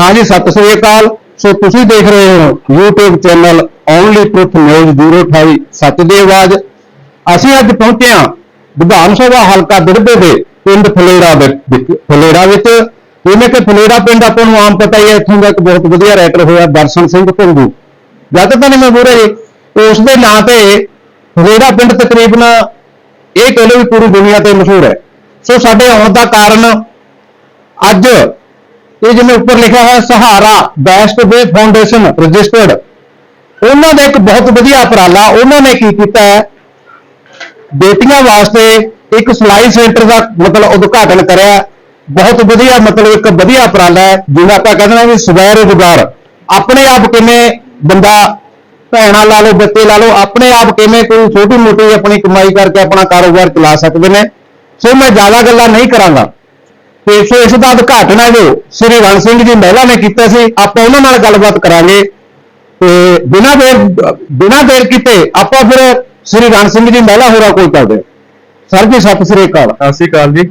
ਹਾਂਜੀ, ਸਤਿ ਸ੍ਰੀ ਅਕਾਲ। ਸੋ ਤੁਸੀਂ ਦੇਖ ਰਹੇ ਹੋ YouTube channel only truth news 028 ਸੱਚ ਦੀ ਆਵਾਜ਼ ਅਸੀਂ ਅੱਜ ਪਹੁੰਚੇ ਹਾਂ ਵਿਧਾਨ ਸਭਾ ਹਲਕਾ ਦਿੜਬੇ ਦੇ ਪਿੰਡ ਫਲੇੜਾ ਵਿੱਚ ਫਲੇੜਾ ਵਿੱਚ। ਜਿਵੇਂ ਕਿ ਫਲੇੜਾ ਪਿੰਡ ਆਪਾਂ ਨੂੰ ਆਮ ਪਤਾ ਹੀ ਹੈ, ਇੱਥੋਂ ਦਾ ਇੱਕ ਬਹੁਤ ਵਧੀਆ ਰਾਈਟਰ ਹੋਇਆ ਦਰਸ਼ਨ ਸਿੰਘ ਭੰਗੂ ਜਦ ਤਾਂ ਨਹੀਂ ਮੈਂ ਬੋਲ ਰਿਹਾ ਉਸ ਦੇ ਨਾਂ ਤੇ ਫਲੇੜਾ ਪਿੰਡ ਤਕਰੀਬਨ ਇਹ ਕਹਿ ਲਓ ਵੀ ਪੂਰੀ ਦੁਨੀਆ ਤੇ ਮਸ਼ਹੂਰ ਹੈ। ਸੋ ਸਾਡੇ ਆਉਣ ਦਾ ਕਾਰਨ ਅੱਜ ਇਹ ਜਿਵੇਂ ਉੱਪਰ ਲਿਖਿਆ ਹੋਇਆ ਸਹਾਰਾ, ਬੈਸਟ ਵੇ ਫਾਊਂਡੇਸ਼ਨ ਰਜਿਸਟਰਡ ਉਹਨਾਂ ਦਾ ਇੱਕ ਬਹੁਤ ਵਧੀਆ ਉਪਰਾਲਾ, ਉਹਨਾਂ ਨੇ ਕੀ ਕੀਤਾ ਹੈ? ਬੇਟੀਆਂ ਵਾਸਤੇ ਇੱਕ ਸਿਲਾਈ ਸੈਂਟਰ ਦਾ ਮਤਲਬ ਉਦਘਾਟਨ ਕਰਿਆ ਬਹੁਤ ਵਧੀਆ ਮਤਲਬ ਇੱਕ ਵਧੀਆ ਉਪਰਾਲਾ ਹੈ, ਜਿਵੇਂ ਆਪਾਂ ਕਹਿੰਦੇ ਹਾਂ ਵੀ ਸਵੈ ਰੋਜ਼ਗਾਰ। ਆਪਣੇ ਆਪ ਕਿਵੇਂ ਬੰਦਾ ਭੈਣਾਂ ਲਾ ਲਓ, ਬੱਚੇ ਲਾ ਲਓ, ਆਪਣੇ ਆਪ ਕਿਵੇਂ ਕੋਈ ਛੋਟੀ ਮੋਟੀ ਆਪਣੀ ਕਮਾਈ ਕਰਕੇ ਆਪਣਾ ਕਾਰੋਬਾਰ ਚਲਾ ਸਕਦੇ ਨੇ। ਸੋ ਮੈਂ ਜ਼ਿਆਦਾ ਗੱਲਾਂ ਨਹੀਂ ਕਰਾਂਗਾ। ਤੇ ਸੋ ਇਸ ਦਾ ਉਦਘਾਟਨ ਹੈ ਜੋ ਸ੍ਰੀ ਰਣ ਸਿੰਘ ਜੀ ਮਹਿਲਾ ਨੇ ਕੀਤਾ ਸੀ। ਆਪਾਂ ਉਹਨਾਂ ਨਾਲ ਗੱਲਬਾਤ ਕਰਾਂਗੇ। ਤੇ ਬਿਨਾਂ ਦੇਰ ਬਿਨਾਂ ਦੇਰ ਕੀਤੇ ਆਪਾਂ ਫਿਰ ਸ੍ਰੀ ਰਣ ਸਿੰਘ ਜੀ ਮਹਿਲਾ ਹੋਰਾਂ ਕੋਲ ਚੱਲਦੇ। ਸਰ ਜੀ ਸਤਿ ਸ੍ਰੀ ਅਕਾਲ। ਸਤਿ ਸ਼੍ਰੀ ਅਕਾਲ ਜੀ।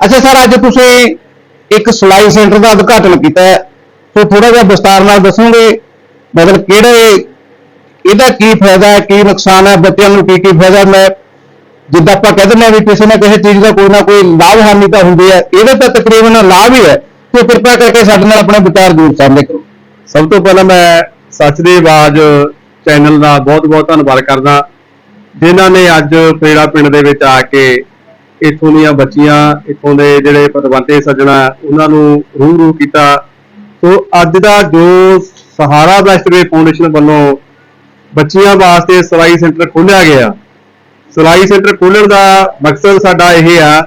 ਅੱਛਾ ਸਰ ਅੱਜ ਤੁਸੀਂ ਇੱਕ ਸਿਲਾਈ ਸੈਂਟਰ ਦਾ ਉਦਘਾਟਨ ਕੀਤਾ ਹੈ। ਸੋ ਥੋੜਾ ਜਿਹਾ ਵਿਸਤਾਰ ਨਾਲ ਦੱਸੋਗੇ ਮਤਲਬ ਕਿਹੜੇ ਇਹਦਾ ਕੀ ਫਾਇਦਾ ਹੈ ਕੀ ਨੁਕਸਾਨ ਹੈ ਬੱਚਿਆਂ ਨੂੰ ਕੀ ਕੀ ਫਾਇਦਾ ਮੈਂ ਜਿੱਦਾਂ ਆਪਾਂ ਕਹਿ ਦਿੰਦੇ ਹਾਂ ਵੀ ਕਿਸੇ ਨਾ ਕਿਸੇ ਚੀਜ਼ ਦਾ ਕੋਈ ਨਾ ਕੋਈ ਲਾਭ ਹਾਨੀ ਤਾਂ ਹੁੰਦੀ ਹੈ, ਇਹਦਾ ਤਾਂ ਤਕਰੀਬਨ ਲਾਭ ਹੀ ਹੈ, ਤੇ ਕਿਰਪਾ ਕਰਕੇ ਸਾਡੇ ਨਾਲ ਆਪਣੇ ਵਿਚਾਰ ਜ਼ਰੂਰ ਸਾਂਝੇ ਕਰੋ। ਸਭ ਤੋਂ ਪਹਿਲਾਂ ਮੈਂ ਸੱਚ ਦੀ ਆਵਾਜ਼ ਚੈਨਲ ਦਾ ਬਹੁਤ-ਬਹੁਤ ਧੰਨਵਾਦ ਕਰਦਾ। ਜਿਨ੍ਹਾਂ ਨੇ ਅੱਜ ਪੇੜਾ ਪਿੰਡ ਦੇ ਵਿੱਚ ਆ ਕੇ ਇੱਥੋਂ ਦੀਆਂ ਬੱਚੀਆਂ, ਇੱਥੋਂ ਦੇ ਜਿਹੜੇ ਪਤਵੰਤੇ ਸੱਜਣਾ, ਉਹਨਾਂ ਨੂੰ ਰੂਹ-ਰੂਹ ਕੀਤਾ। ਸੋ ਅੱਜ ਦਾ ਜੋ ਸਹਾਰਾ ਵੈਸਟਵੇ ਫਾਊਂਡੇਸ਼ਨ ਵੱਲੋਂ ਬੱਚੀਆਂ ਵਾਸਤੇ ਸਵਾਈ ਸੈਂਟਰ ਖੋਲ੍ਹਿਆ ਗਿਆ ਸਿਲਾਈ ਸੈਂਟਰ ਖੋਲ੍ਹਣ ਦਾ ਮਕਸਦ ਸਾਡਾ ਇਹ ਆ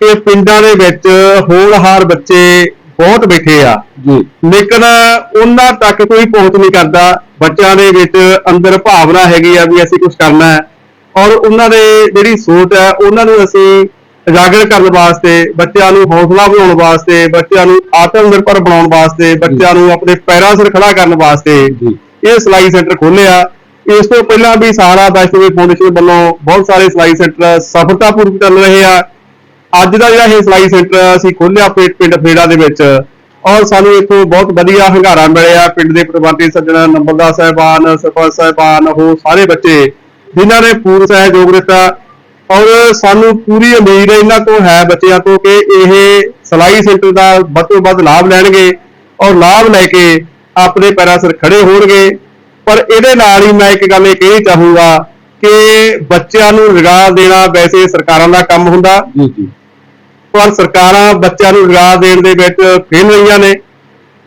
ਕਿ ਪਿੰਡਾਂ ਦੇ ਵਿੱਚ ਹੋਣਹਾਰ ਬੱਚੇ ਬਹੁਤ ਬੈਠੇ ਆ। ਜੀ। ਲੇਕਿਨ ਉਹਨਾਂ ਤੱਕ ਕੋਈ ਪਹੁੰਚ ਨਹੀਂ ਕਰਦਾ। ਬੱਚਿਆਂ ਦੇ ਵਿੱਚ ਅੰਦਰ ਭਾਵਨਾ ਹੈਗੀ ਆ ਵੀ ਅਸੀਂ ਕੁਝ ਕਰਨਾ ਹੈ। ਔਰ ਉਹਨਾਂ ਦੇ ਜਿਹੜੀ ਸੋਚ ਹੈ ਉਹਨਾਂ ਨੂੰ ਅਸੀਂ ਉਜਾਗਰ ਕਰਨ ਵਾਸਤੇ ਬੱਚਿਆਂ ਨੂੰ ਹੌਸਲਾ ਬਣਾਉਣ ਵਾਸਤੇ ਬੱਚਿਆਂ ਨੂੰ ਆਤਮ ਨਿਰਭਰ ਬਣਾਉਣ ਵਾਸਤੇ ਬੱਚਿਆਂ ਨੂੰ ਆਪਣੇ ਪੈਰਾਂ 'ਸਿਰ ਖੜਾ ਕਰਨ ਵਾਸਤੇ ਇਹ ਸਿਲਾਈ ਸੈਂਟਰ ਖੋਲ੍ਹਿਆ। ਇਸ ਤੋਂ ਪਹਿਲਾਂ ਵੀ ਸਾਰਾ ਵੈਸ਼ਨਵੀ ਫਾਊਂਡੇਸ਼ਨ ਵੱਲੋਂ ਬਹੁਤ ਸਾਰੇ ਸਿਲਾਈ ਸੈਂਟਰ ਸਫਲਤਾਪੂਰਵਕ ਚੱਲ ਰਹੇ ਆ। ਅੱਜ ਦਾ ਜਿਹੜਾ ਇਹ ਸਿਲਾਈ ਸੈਂਟਰ ਅਸੀਂ ਖੋਲ੍ਹਿਆ ਪਿੰਡ ਪਿੰਡ ਫੇੜਾ ਦੇ ਵਿੱਚ। ਔਰ ਸਾਨੂੰ ਇੱਥੋਂ ਬਹੁਤ ਵਧੀਆ ਹੰਗਾਰਾ ਮਿਲਿਆ। ਪਿੰਡ ਦੇ ਪ੍ਰਬੰਧਕੀ ਸੱਜਣ ਨੰਬਰਦਾਰ ਸਾਹਿਬਾਨ, ਸਰਪੰਚ ਸਾਹਿਬਾਨ ਉਹ ਸਾਰੇ ਬੱਚੇ ਜਿਨ੍ਹਾਂ ਨੇ ਪੂਰਨ ਸਹਿਯੋਗ ਦਿੱਤਾ। ਔਰ ਸਾਨੂੰ ਪੂਰੀ ਉਮੀਦ ਇਹਨਾਂ ਤੋਂ ਹੈ ਬੱਚਿਆਂ ਤੋਂ ਕਿ ਇਹ ਸਿਲਾਈ ਸੈਂਟਰ ਦਾ ਵੱਧ ਤੋਂ ਵੱਧ ਲਾਭ ਲੈਣਗੇ। ਔਰ ਲਾਭ ਲੈ ਕੇ ਆਪਣੇ ਪੈਰਾਂ ਸਿਰ ਖੜੇ ਹੋਣਗੇ। ਪਰ ਇਹਦੇ ਨਾਲ ਹੀ ਮੈਂ ਇੱਕ ਗੱਲ ਇਹ ਕਹਿਣੀ ਚਾਹੂੰਗਾ ਕਿ ਬੱਚਿਆਂ ਨੂੰ ਰੁਜ਼ਗਾਰ ਦੇਣਾ ਵੈਸੇ ਸਰਕਾਰਾਂ ਦਾ ਕੰਮ ਹੁੰਦਾ। ਜੀ ਜੀ। ਪਰ ਸਰਕਾਰਾਂ ਬੱਚਿਆਂ ਨੂੰ ਰੁਜ਼ਗਾਰ ਦੇਣ ਦੇ ਵਿੱਚ ਫੇਲ ਰਹੀਆਂ ਨੇ।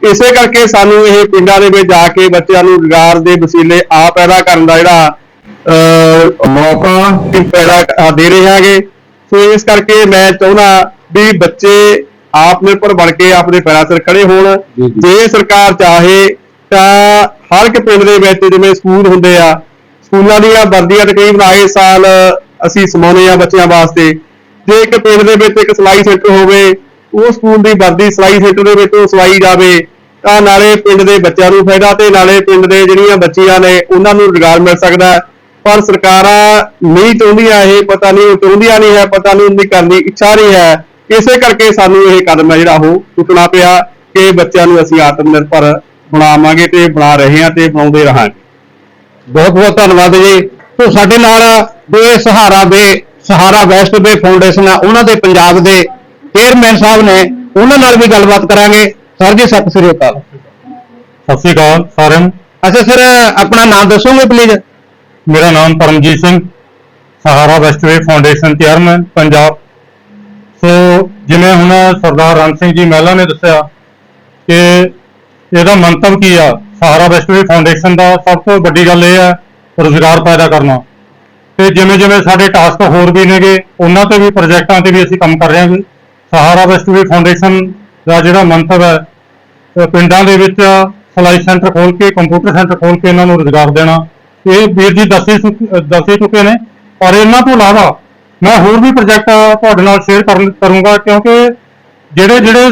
ਇਸੇ ਕਰਕੇ ਸਾਨੂੰ ਇਹ ਪਿੰਡਾਂ ਦੇ ਵਿੱਚ ਜਾ ਕੇ ਬੱਚਿਆਂ ਨੂੰ ਰੁਜ਼ਗਾਰ ਦੇ ਵਸੀਲੇ ਆ ਪੈਦਾ ਕਰਨ ਦਾ ਜਿਹੜਾ ਮੌਕਾ ਪੈਦਾ ਦੇ ਰਹੇ ਹੈਗੇ। ਸੋ ਇਸ ਕਰਕੇ ਮੈਂ ਚਾਹੁੰਦਾ ਵੀ ਬੱਚੇ ਆਪ ਨਿਰਭਰ ਬਣ ਕੇ ਆਪਣੇ ਪੈਰਾਂ ਸਿਰ ਖੜੇ ਹੋਣ। ਜੇ ਸਰਕਾਰ ਚਾਹੇ ਤਾਂ ਹਰ ਇੱਕ ਪਿੰਡ ਦੇ ਵਿੱਚ ਜਿਵੇਂ ਸਕੂਲ ਹੁੰਦੇ ਆ, ਸਕੂਲਾਂ ਦੀਆਂ ਵਰਦੀਆਂ ਤਕਰੀਬਨ ਆਏ ਸਾਲ ਅਸੀਂ ਸਮਾਉਨੇ ਆ ਬੱਚਿਆਂ ਵਾਸਤੇ। ਜੇ ਇੱਕ ਪਿੰਡ ਦੇ ਵਿੱਚ ਇੱਕ ਸਿਲਾਈ ਸੈਂਟਰ ਹੋਵੇ, ਉਹ ਸਕੂਲ ਦੀ ਵਰਦੀ ਸਿਲਾਈ ਸੈਂਟਰ ਦੇ ਵਿੱਚੋਂ ਸਵਾਈ ਜਾਵੇ, ਤਾਂ ਨਾਲੇ ਪਿੰਡ ਦੇ ਬੱਚਿਆਂ ਨੂੰ ਫਾਇਦਾ ਤੇ ਨਾਲੇ ਪਿੰਡ ਦੇ ਜਿਹੜੀਆਂ ਬੱਚੀਆਂ ਨੇ, ਉਹਨਾਂ ਨੂੰ ਰੁਜ਼ਗਾਰ ਮਿਲ ਸਕਦਾ ਪਰ ਸਰਕਾਰਾਂ ਨਹੀਂ ਚਾਹੁੰਦੀਆਂ ਇਹ, ਪਤਾ ਨਹੀਂ ਉਹ ਚਾਹੁੰਦੀਆਂ ਨਹੀਂ ਹੈ, ਪਤਾ ਨਹੀਂ ਉਹਦੀ ਕਰਨ ਦੀ ਇੱਛਾ ਨਹੀਂ ਹੈ। ਇਸੇ ਕਰਕੇ ਸਾਨੂੰ ਇਹ ਕਦਮ ਹੈ ਜਿਹੜਾ ਉਹ ਚੁੱਕਣਾ ਪਿਆ ਕਿ ਬੱਚਿਆਂ ਨੂੰ ਅਸੀਂ ਆਤਮ ਨਿਰਭਰ ਬਣਾਵਾਂਗੇ ਤੇ ਬਣਾ ਰਹੇ ਹਾਂ ਤੇ ਬਣਾਉਂਦੇ ਰਹਾਂਗੇ। ਬਹੁਤ ਬਹੁਤ ਧੰਨਵਾਦ ਜੀ। ਤੋਂ ਸਾਡੇ ਨਾਲ ਇਹ ਸਹਾਰਾ ਦੇ ਸਹਾਰਾ ਵੈਸਟ ਵੇ ਫਾਊਂਡੇਸ਼ਨ ਆ ਉਹਨਾਂ ਦੇ ਪੰਜਾਬ ਦੇ ਚੇਅਰਮੈਨ ਸਾਹਿਬ ਨੇ ਉਹਨਾਂ ਨਾਲ ਵੀ ਗੱਲਬਾਤ ਕਰਾਂਗੇ। ਸਰ ਜੀ ਸਤਿ ਸ੍ਰੀ ਅਕਾਲ। ਸਤਿ ਸ਼੍ਰੀ ਅਕਾਲ ਸਾਰਿਆਂ ਨੂੰ। ਅੱਛਾ ਸਰ ਆਪਣਾ ਨਾਮ ਦੱਸੋਗੇ ਪਲੀਜ਼ ਮੇਰਾ ਨਾਮ Paramjit Singh Sahara Westway foundation chairman Punjab. So ਜਿਵੇਂ ਹੁਣ ਸਰਦਾਰ ਰਣ ਸਿੰਘ ਜੀ ਮਹਿਲਾ ਨੇ ਦੱਸਿਆ ਕਿ ਇਹਦਾ ਮੰਤਵ ਕੀ ਆ? ਸਹਾਰਾ ਵੈਸਟਵੇ ਫਾਊਂਡੇਸ਼ਨ ਦਾ ਸਭ ਤੋਂ ਵੱਡੀ ਗੱਲ ਇਹ ਹੈ ਰੋਜ਼ਗਾਰ ਪੈਦਾ ਕਰਨਾ। ਤੇ ਜਿਵੇਂ ਜਿਵੇਂ ਸਾਡੇ ਟਾਸਕ ਹੋਰ ਵੀ ਨੇਗੇ, ਉਹਨਾਂ ਤੇ ਵੀ ਪ੍ਰੋਜੈਕਟਾਂ ਤੇ ਵੀ ਅਸੀਂ ਕੰਮ ਕਰ ਰਹੇ ਹਾਂ ਸਹਾਰਾ ਵੈਸਟਵੇ ਫਾਊਂਡੇਸ਼ਨ ਦਾ ਜਿਹੜਾ ਮੰਤਵ ਹੈ ਪਿੰਡਾਂ ਦੇ ਵਿੱਚ ਸਿਲਾਈ ਸੈਂਟਰ ਖੋਲ ਕੇ ਕੰਪਿਊਟਰ ਸੈਂਟਰ ਖੋਲ ਕੇ ਇਹਨਾਂ ਨੂੰ ਰੁਜ਼ਗਾਰ ਦੇਣਾ। ਇਹ ਵੀਰ ਜੀ ਦੱਸੇ ਚੁੱਕ- ਅਹ ਦੱਸੇ ਚੁੱਕੇ ਨੇ ਔਰ ਇਹਨਾਂ ਤੋਂ ਇਲਾਵਾ ਮੈਂ ਹੋਰ ਵੀ ਪ੍ਰੋਜੈਕਟ ਤੁਹਾਡੇ ਨਾਲ ਸ਼ੇਅਰ ਕਰੂੰਗਾ, ਕਿਉਂਕਿ ਜਿਹੜੇ ਜਿਹੜੇ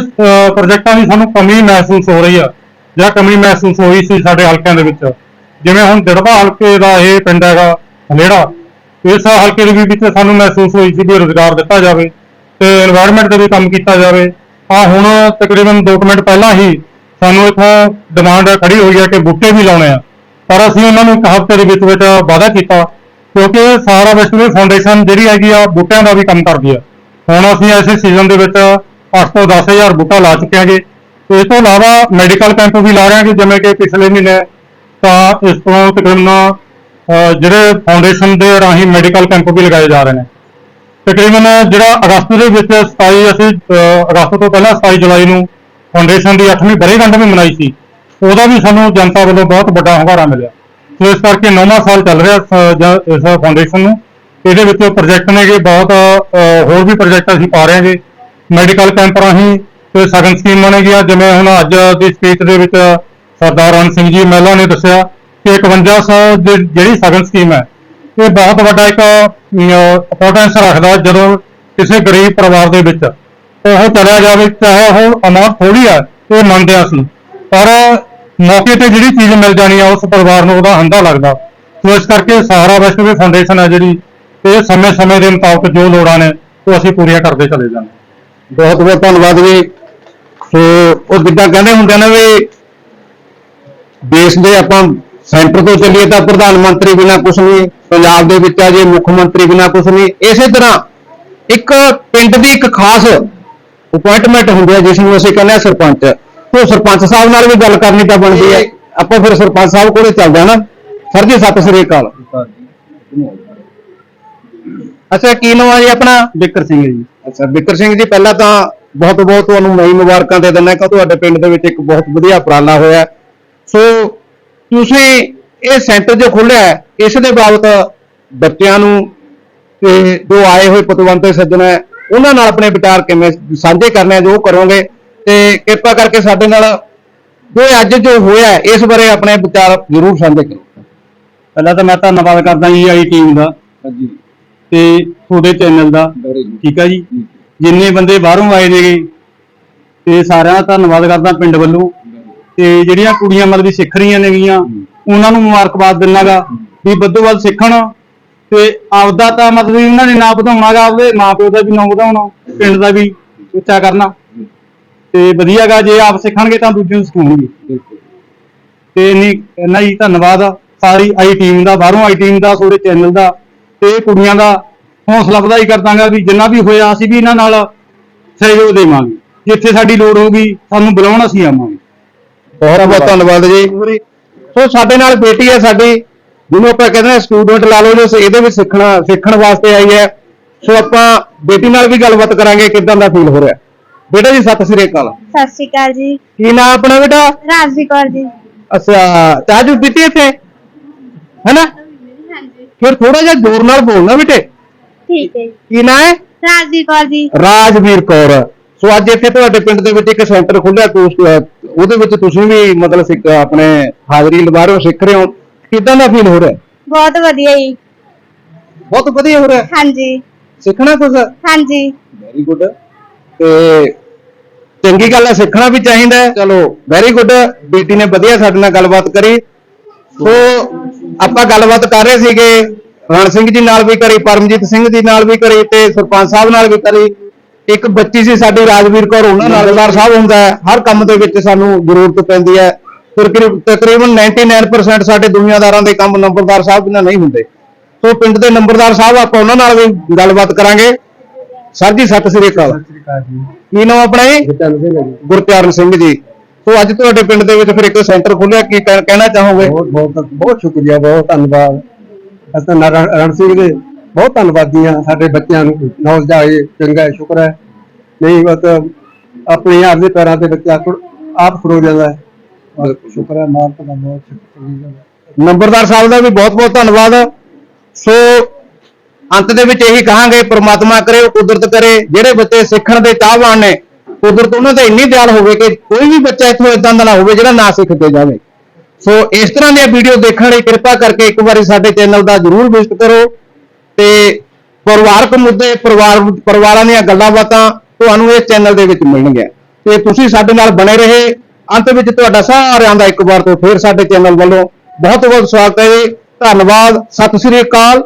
ਪ੍ਰੋਜੈਕਟਾਂ ਦੀ ਸਾਨੂੰ ਕਮੀ ਮਹਿਸੂਸ ਹੋ ਰਹੀ ਆ ਜਾਂ ਕਮੀ ਮਹਿਸੂਸ ਹੋਈ ਸੀ ਸਾਡੇ ਹਲਕਿਆਂ ਦੇ ਵਿੱਚ? ਜਿਵੇਂ ਹੁਣ ਜੜਵਾ ਹਲਕੇ ਦਾ ਇਹ ਪਿੰਡ ਹੈਗਾ ਹਲੇੜਾ ਇਸ ਹਲਕੇ ਦੇ ਵਿੱਚ ਸਾਨੂੰ ਮਹਿਸੂਸ ਹੋਈ ਸੀ ਵੀ ਰੋਜ਼ਗਾਰ ਦਿੱਤਾ ਜਾਵੇ ਤੇ এনवायरमेंट ਦੇ ਵੀ ਕੰਮ ਕੀਤਾ ਜਾਵੇ। ਆ ਹੁਣ ਤਕਰੀਬਨ 2 ਮਿੰਟ ਪਹਿਲਾਂ ਹੀ ਸਾਨੂੰ ਇਥੋਂ ਡਿਮਾਂਡ ਖੜੀ ਹੋਈ ਹੈ ਕਿ ਬੂਟੇ ਵੀ ਲਾਉਣੇ ਆ। ਪਰ ਅਸੀਂ ਉਹਨਾਂ ਨੂੰ ਹਫ਼ਤੇ ਦੇ ਵਿੱਚ ਵਿੱਚ ਵਾਅਦਾ ਕੀਤਾ ਕਿਉਂਕਿ ਸਾਰਾ ਵਿਸ਼ਵ ਫਾਊਂਡੇਸ਼ਨ ਜਿਹੜੀ ਹੈਗੀ ਆ, ਬੂਟਿਆਂ ਦਾ ਵੀ ਕੰਮ ਕਰਦੀ ਆ। ਹੁਣ ਅਸੀਂ ਇਸ ਸੀਜ਼ਨ ਦੇ ਵਿੱਚ 8 ਤੋਂ 10000 ਬੂਟਾ ਲਾ ਚੁੱਕੇ ਹਾਂਗੇ। ਇਸ ਤੋਂ ਇਲਾਵਾ ਮੈਡੀਕਲ ਕੈਂਪ ਵੀ ਲਾ ਰਹੇ ਹਾਂ ਜਿਵੇਂ ਕਿ ਪਿਛਲੇ ਮਹੀਨੇ ਤਾਂ ਇਸ ਤੋਂ ਤਕਰੀਬਨ ਜਿਹੜੇ ਫਾਊਂਡੇਸ਼ਨ ਦੇ ਰਾਹੀਂ ਮੈਡੀਕਲ ਕੈਂਪ ਵੀ ਲਗਾਏ ਜਾ ਰਹੇ ਨੇ। ਤਕਰੀਬਨ ਜਿਹੜਾ ਅਗਸਤ ਦੇ ਵਿੱਚ 27 ਅਸੀਂ ਅਗਸਤ ਤੋਂ ਪਹਿਲਾਂ 27 ਜੁਲਾਈ ਨੂੰ ਫਾਊਂਡੇਸ਼ਨ ਦੀ 8ਵੀਂ ਬਰੇਗੰਢ ਵੀ ਮਨਾਈ ਸੀ, ਉਹਦਾ ਵੀ ਸਾਨੂੰ ਜਨਤਾ ਵੱਲੋਂ ਬਹੁਤ ਵੱਡਾ ਹੁੰਗਾਰਾ ਮਿਲਿਆ। ਸੋ ਇਸ ਕਰਕੇ ਨੌਵਾਂ ਸਾਲ ਚੱਲ ਰਿਹਾ ਇਸ ਫਾਊਂਡੇਸ਼ਨ ਨੂੰ। ਇਹਦੇ ਵਿੱਚ ਪ੍ਰੋਜੈਕਟ ਨੇਗੇ ਬਹੁਤ ਹੋਰ ਵੀ ਪ੍ਰੋਜੈਕਟ ਅਸੀਂ ਪਾ ਰਹੇ ਹਾਂਗੇ। ਮੈਡੀਕਲ ਕੈਂਪ ਰਾਹੀਂ ਤੇ ਸਗਨ ਸਕੀਮਾਂ ਨੇਗੀਆਂ ਜਿਵੇਂ ਹੁਣ ਅੱਜ ਦੀ ਸਪੀਚ ਦੇ ਵਿੱਚ ਸਰਦਾਰ ਰਣ ਸਿੰਘ ਜੀ ਮਹਿਲਾ ਨੇ ਦੱਸਿਆ ਕਿ 5100 ਦੀ ਜਿਹੜੀ ਸਗਨ ਸਕੀਮ ਹੈ, ਇਹ ਬਹੁਤ ਵੱਡਾ ਇੱਕ ਇੰਪੋਰਟੈਂਸ ਰੱਖਦਾ ਜਦੋਂ ਕਿਸੇ ਗਰੀਬ ਪਰਿਵਾਰ ਦੇ ਵਿੱਚ ਉਹ ਚਲਿਆ ਜਾਵੇ, ਚਾਹੇ ਉਹ ਅਮਾਉਂਟ ਥੋੜੀ ਆ ਇਹ ਮੰਨਦੇ ਹਾਂ ਅਸੀਂ ਪਰ ਮੌਕੇ ਤੇ ਜਿਹੜੀ ਚੀਜ਼ ਮਿਲ ਜਾਣੀ ਆ, ਉਸ ਪਰਿਵਾਰ ਨੂੰ ਉਹਦਾ ਹੰਦਾ ਲੱਗਦਾ। ਸੋ ਇਸ ਕਰਕੇ ਸਹਾਰਾ ਵੈਸ਼ਨੋ ਫਾਊਂਡੇਸ਼ਨ ਹੈ ਜਿਹੜੀ, ਇਹ ਸਮੇਂ-ਸਮੇਂ ਦੇ ਮੁਤਾਬਕ ਜੋ ਲੋੜਾਂ ਨੇ, ਉਹ ਅਸੀਂ ਪੂਰੀਆਂ ਕਰਦੇ ਚਲੇ ਜਾਂਦੇ ਬਹੁਤ ਬਹੁਤ ਧੰਨਵਾਦ ਜੀ। ਸੋ ਉਹ ਜਿੱਦਾਂ ਕਹਿੰਦੇ ਹੁੰਦੇ ਨੇ ਵੀ ਦੇਸ਼ ਦੇ ਆਪਾਂ ਸੈਂਟਰ ਤੋਂ ਚੱਲੀਏ ਤਾਂ ਪ੍ਰਧਾਨ ਮੰਤਰੀ ਬਿਨਾ ਕੁਝ ਨਹੀਂ ਪੰਜਾਬ ਦੇ ਵਿੱਚ ਆ ਜੇ ਮੁੱਖ ਮੰਤਰੀ ਬਿਨਾ ਕੁਝ ਨਹੀਂ ਇਸੇ ਤਰ੍ਹਾਂ ਇੱਕ ਪਿੰਡ ਦੀ ਇੱਕ ਖਾਸ ਅਪਾਇੰਟਮੈਂਟ ਹੁੰਦੀ ਹੈ ਜਿਸ ਨੂੰ ਅਸੀਂ ਕਹਿੰਦੇ ਆ ਸਰਪੰਚ। ਤੇ ਸਰਪੰਚ ਸਾਹਿਬ ਨਾਲ ਵੀ ਗੱਲ ਕਰਨੀ ਤਾਂ ਬਣਦੀ ਹੈ। ਆਪਾਂ ਫਿਰ ਸਰਪੰਚ ਸਾਹਿਬ ਕੋਲੇ ਚੱਲਦੇ ਹਾਂ ਨਾ। ਸਰ ਜੀ ਸਤਿ ਸ੍ਰੀ ਅਕਾਲ। ਅੱਛਾ ਕੀ ਨਾਮ ਹੈ ਜੀ ਆਪਣਾ? ਬਿਕਰ ਸਿੰਘ ਜੀ। ਅੱਛਾ ਬਿਕਰ ਸਿੰਘ ਜੀ ਪਹਿਲਾਂ ਤਾਂ ਬਹੁਤ ਬਹੁਤ ਤੁਹਾਨੂੰ ਨਈ ਮੁਬਾਰਕਾਂ ਦੇ ਦਿੰਦਾ ਕਿ ਤੁਹਾਡੇ ਪਿੰਡ ਦੇ ਵਿੱਚ ਇੱਕ ਬਹੁਤ ਵਧੀਆ ਉਪਰਾਲਾ ਹੋਇਆ। ਸੋ ਤੁਸੀਂ ਇਹ ਸੈਂਟਰ ਜੋ ਖੋਲ੍ਹਿਆ ਹੈ, ਇਸ ਦੇ ਬਾਬਤ ਬੱਚਿਆਂ ਨੂੰ ਤੇ ਜੋ ਆਏ ਹੋਏ ਪਤਵੰਤੇ ਸੱਜਣ ਹੈ ਉਹਨਾਂ ਨਾਲ ਆਪਣੇ ਵਿਚਾਰ ਕਿਵੇਂ ਸਾਂਝੇ ਕਰਨੇ ਆ ਜੋ ਕਰੋਗੇ। ਤੇ ਕਿਰਪਾ ਕਰਕੇ ਸਾਡੇ ਨਾਲ ਜੋ ਅੱਜ ਜੋ ਹੋਇਆ ਇਸ ਬਾਰੇ ਆਪਣੇ ਵਿਚਾਰ ਜ਼ਰੂਰ ਸਾਂਝੇ ਕਰੋ। ਪਹਿਲਾਂ ਤਾਂ ਮੈਂ ਧੰਨਵਾਦ ਕਰਦਾ ਜੀ ਆਈ ਟੀਮ ਦਾ। ਹਾਂਜੀ। ਤੇ ਤੁਹਾਡੇ ਚੈਨਲ ਦਾ। ਠੀਕ ਆ ਜੀ। ਜਿੰਨੇ ਬੰਦੇ ਬਾਹਰੋਂ ਆਏ ਨੇਗੇ, ਤੇ ਸਾਰਿਆਂ ਦਾ ਧੰਨਵਾਦ ਕਰਦਾ ਪਿੰਡ ਵੱਲੋਂ। ਤੇ ਜਿਹੜੀਆਂ ਕੁੜੀਆਂ ਮਤਲਬ ਵੀ ਸਿੱਖ ਰਹੀਆਂ ਨੇਗੀਆਂ, ਉਹਨਾਂ ਨੂੰ ਮੁਬਾਰਕਬਾਦ ਦਿੰਨਾਗਾ ਵੀ ਵੱਧੋ ਵੱਧ ਸਿੱਖਣ। ਤੇ ਆਪਦਾ ਤਾਂ ਮਤਲਬ ਵੀ ਉਹਨਾਂ ਨੇ ਨਾਂ ਵਧਾਉਣਾਗਾ, ਆਪਦੇ ਮਾਪਿਓ ਦਾ ਵੀ ਨਾਂ ਵਧਾਉਣਾ, ਪਿੰਡ ਦਾ ਵੀ ਉੱਚਾ ਕਰਨਾ। ਤੇ ਵਧੀਆਗਾ, ਜੇ ਆਪ ਸਿੱਖਣਗੇ ਤਾਂ ਦੂਜੇ ਨੂੰ ਸਿਖਾਉਣਗੇ। ਤੇ ਇੰਨੀ ਇੰਨਾ ਹੀ ਧੰਨਵਾਦ ਸਾਰੀ ਆਈ ਟੀਮ ਦਾ, ਬਾਹਰੋਂ ਆਈ ਟੀਮ ਦਾ ਸੋਰੇ ਚੈਨਲ ਦਾ, ਤੇ ਕੁੜੀਆਂ ਦਾ ਹੌਸਲਾ ਵਧਾਈ ਕਰਦਾਂਗਾ ਵੀ ਜਿੰਨਾ ਵੀ ਹੋਇਆ ਅਸੀਂ ਵੀ ਇਹਨਾਂ ਨਾਲ ਸਹਿਯੋਗ ਦੇਵਾਂਗੇ। ਜਿੱਥੇ ਸਾਡੀ ਲੋੜ ਹੋਊਗੀ ਸਾਨੂੰ ਬੁਲਾਉਣ ਅਸੀਂ ਆਵਾਂਗੇ। ਬਹੁਤ ਬਹੁਤ ਧੰਨਵਾਦ। ਜੀ। ਸੋ ਸਾਡੇ ਨਾਲ ਬੇਟੀ ਹੈ ਸਾਡੀ ਜਿਹਨੂੰ ਆਪਾਂ ਕਹਿੰਦੇ ਸਟੂਡੈਂਟ ਲਾ ਲਓ ਜੋ ਇਹਦੇ ਵਿੱਚ ਸਿੱਖਣਾ ਸਿੱਖਣ ਵਾਸਤੇ ਆਈ ਹੈ। ਸੋ ਆਪਾਂ ਬੇਟੀ ਨਾਲ ਵੀ ਗੱਲਬਾਤ ਕਰਾਂਗੇ ਕਿਦਾਂ ਦਾ ਫੀਲ ਹੋ ਰਿਹਾ। ਬੇਟਾ ਜੀ ਸਤਿ ਸ੍ਰੀ ਅਕਾਲ। ਸਤਿ ਸ਼੍ਰੀ ਅਕਾਲ ਜੀ। ਕੀ ਨਾਮ ਆਪਣਾ ਬੇਟਾ? ਰਾਜਵੀ ਕੌਰ ਜੀ। ਅੱਛਾ ਚਾਹ ਜੂ ਪੀਤੀ ਇੱਥੇ? ਹੈਨਾ? ਫਿਰ ਥੋੜਾ ਜਿਹਾ ਜ਼ੋਰ ਨਾਲ ਬੋਲਣਾ ਬੇਟੇ। ਠੀਕ ਹੈ ਜੀ। ਕੀ ਨਾਮ ਹੈ? ਰਾਜਵੀ ਕੌਰ ਜੀ। ਰਾਜਵੀਰ ਕੌਰ। ਸੋ ਅੱਜ ਇੱਥੇ ਤੁਹਾਡੇ ਪਿੰਡ ਦੇ ਵਿੱਚ ਇੱਕ ਸੈਂਟਰ ਖੁੱਲਿਆ ਉਹਦੇ ਵਿੱਚ ਤੁਸੀਂ ਵੀ ਮਤਲਬ ਸਿੱਖ ਆਪਣੇ ਹਾਜ਼ਰੀ ਲਵਾ ਰਹੇ ਹੋ ਸਿੱਖ ਰਹੇ ਹੋ। ਕਿਦਾਂ ਦਾ ਫੀਲ ਹੋ ਰਿਹਾ? ਬਹੁਤ ਵਧੀਆ ਜੀ। ਬਹੁਤ ਵਧੀਆ ਹੋ ਰਿਹਾ? ਹਾਂਜੀ। ਸਿੱਖਣਾ ਕੁਝ ਹਾਂਜੀ। ਵੈਰੀ ਗੁੱਡ ਤੇ ਚੰਗੀ ਗੱਲ ਹੈ ਸਿੱਖਣਾ ਵੀ ਚਾਹੀਦਾ ਹੈ। ਚਲੋ ਵੈਰੀ ਗੁੱਡ ਬੇਟੀ ਨੇ ਵਧੀਆ ਸਾਡੇ ਨਾਲ ਗੱਲਬਾਤ ਕਰੀ। ਸੋ ਆਪਾਂ ਗੱਲਬਾਤ ਕਰ ਰਹੇ ਸੀਗੇ। ਰਣ ਸਿੰਘ ਜੀ ਨਾਲ ਵੀ ਕਰੀ ਪਰਮਜੀਤ ਸਿੰਘ ਜੀ ਨਾਲ ਵੀ ਕਰੀ ਤੇ ਸਰਪੰਚ ਸਾਹਿਬ ਨਾਲ ਵੀ ਕਰੀ। ਇੱਕ ਬੱਚੀ ਸੀ ਸਾਡੀ ਰਾਜਵੀਰ ਕੌਰ ਉਹਨਾਂ ਨਾਲ ਸਰਦਾਰ ਸਾਹਿਬ ਹੁੰਦਾ ਹਰ ਕੰਮ ਦੇ ਵਿੱਚ ਸਾਨੂੰ ਜ਼ਰੂਰਤ ਪੈਂਦੀ ਹੈ। ਤਕਰੀਬ- ਤਕਰੀਬਨ 99% ਸਾਡੇ ਦੁਨੀਆਦਾਰਾਂ ਦੇ ਕੰਮ ਨੰਬਰਦਾਰ ਸਾਹਿਬ ਬਿਨਾਂ ਨਹੀਂ ਹੁੰਦੇ। ਸੋ ਪਿੰਡ ਦੇ ਨੰਬਰਦਾਰ ਸਾਹਿਬ ਆਪਾਂ ਉਹਨਾਂ ਨਾਲ ਵੀ ਗੱਲਬਾਤ ਕਰਾਂਗੇ। ਸਰ ਜੀ ਸਤਿ ਸ੍ਰੀ ਅਕਾਲ। ਕੀ ਨਾਮ ਆਪਣਾ ਜੀ? ਗੁਰਚਰਨ ਸਿੰਘ ਜੀ। ਸੋ ਅੱਜ ਤੁਹਾਡੇ ਪਿੰਡ ਦੇ ਵਿੱਚ ਫਿਰ ਇੱਕ ਸੈਂਟਰ ਖੁੱਲਿਆ ਕੀ ਕਹਿ- ਕਹਿਣਾ ਚਾਹੋਗੇ? ਬਹੁਤ ਬਹੁਤ ਬਹੁਤ ਸ਼ੁਕਰੀਆ ਬਹੁਤ ਧੰਨਵਾਦ। ਅਸੀਂ ਤਾਂ ਰਣ ਸਿੰਘ ਦੇ ਬਹੁਤ ਧੰਨਵਾਦੀ ਹਾਂ ਸਾਡੇ ਬੱਚਿਆਂ ਨੂੰ। ਨੌਲੇਜ ਆਏ ਚੰਗਾ ਹੈ, ਸ਼ੁਕਰ ਹੈ। ਨਹੀਂ, ਬਸ ਆਪਣੇ ਆਪ ਦੇ ਪੈਰਾਂ ਤੇ ਬੱਚਾ ਆਪ ਖੜੋ ਜਾਂਦਾ ਹੈ। ਔਰ ਸ਼ੁਕਰ ਹੈ ਮਾਲਕ ਦਾ ਬਹੁਤ ਸ਼ੁਕਰੀਆ ਨੰਬਰਦਾਰ ਸਾਹਿਬ ਦਾ ਵੀ ਬਹੁਤ ਬਹੁਤ ਧੰਨਵਾਦ। ਸੋ ਅੰਤ ਦੇ ਵਿੱਚ ਇਹੀ ਕਹਾਂਗੇ, ਪ੍ਰਮਾਤਮਾ ਕਰੇ ਉਹ ਕੁਦਰਤ ਕਰੇ। ਜਿਹੜੇ ਬੱਚੇ ਸਿੱਖਣ ਦੇ ਚਾਹਵਾਨ ਨੇ, ਕੁਦਰਤ ਉਹਨਾਂ ਤੇ ਇੰਨੀ ਦਿਆਲ ਹੋਵੇ ਕਿ ਕੋਈ ਵੀ ਬੱਚਾ ਇੱਥੋਂ ਇਦਾਂ ਦਾ ਨਾ ਹੋਵੇ ਜਿਹੜਾ ਨਾ ਸਿੱਖ ਕੇ ਜਾਵੇ। ਸੋ ਇਸ ਤਰ੍ਹਾਂ ਦੀਆਂ ਵੀਡੀਓ ਦੇਖਣ ਲਈ ਕਿਰਪਾ ਕਰਕੇ ਇੱਕ ਵਾਰੀ ਸਾਡੇ ਚੈਨਲ ਦਾ ਜਰੂਰ ਵਿਜ਼ਿਟ ਕਰੋ ਤੇ ਪਰਿਵਾਰਕ ਮੁੱਦੇ, ਪਰਿਵਾਰ, ਪਰਿਵਾਰਾਂ ਦੀਆਂ ਗੱਲਾਂ ਬਾਤਾਂ ਤੁਹਾਨੂੰ ਇਸ ਚੈਨਲ ਦੇ ਵਿੱਚ ਮਿਲਣਗੀਆਂ। ਤੇ ਤੁਸੀਂ ਸਾਡੇ ਨਾਲ ਬਣੇ ਰਹੇ। ਅੰਤ ਵਿੱਚ ਤੁਹਾਡਾ ਸਾਰਿਆਂ ਦਾ ਇੱਕ ਵਾਰ ਤੋਂ ਫਿਰ ਸਾਡੇ ਚੈਨਲ ਵੱਲੋਂ ਬਹੁਤ ਬਹੁਤ ਸਵਾਗਤ ਹੈ ਜੀ। ਧੰਨਵਾਦ। ਸਤਿ ਸ੍ਰੀ ਅਕਾਲ।